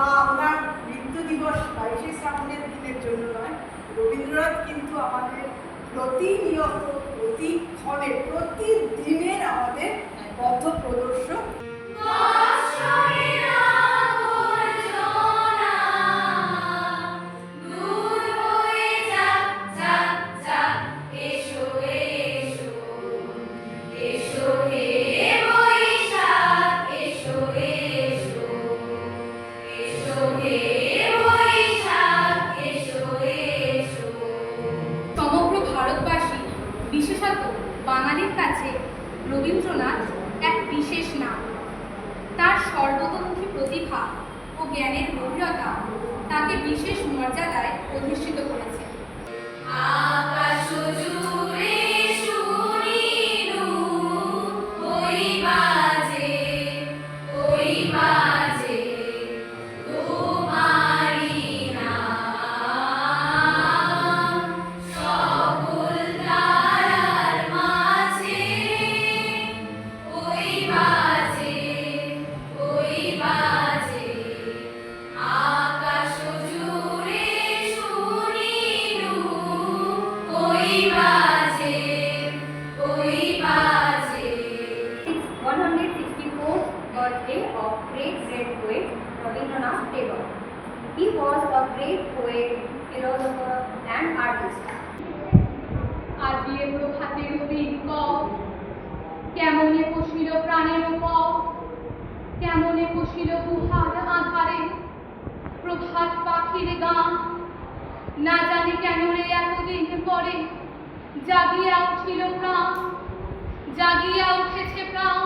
বা আমরা মৃত্যু দিবস বাইশে শ্রাবণের দিনের জন্য নয়, রবীন্দ্রনাথ কিন্তু আমাদের প্রতিনিয়ত, প্রতিক্ষণে, প্রতিদিনের আমাদের পথ প্রদর্শন বাঙালির কাছে রবীন্দ্রনাথ এক বিশেষ নাম। তার সর্বতমুখী প্রতিভা ও জ্ঞানের গভীরতা তাকে বিশেষ মর্যাদায় অধিষ্ঠিত করেছে। Was a great poet, philosopher and artist. আজিয়ে প্রভাতে রবির কপ কেমনে পশিল প্রাণের পপ কেমনে পশিল গুহার আধারে। প্রভাত পাখির গান। না জানি কেন রে এতদিন পরে জাগিয়া উঠিল প্রাণ। জাগিয়া উঠেছে প্রাণ।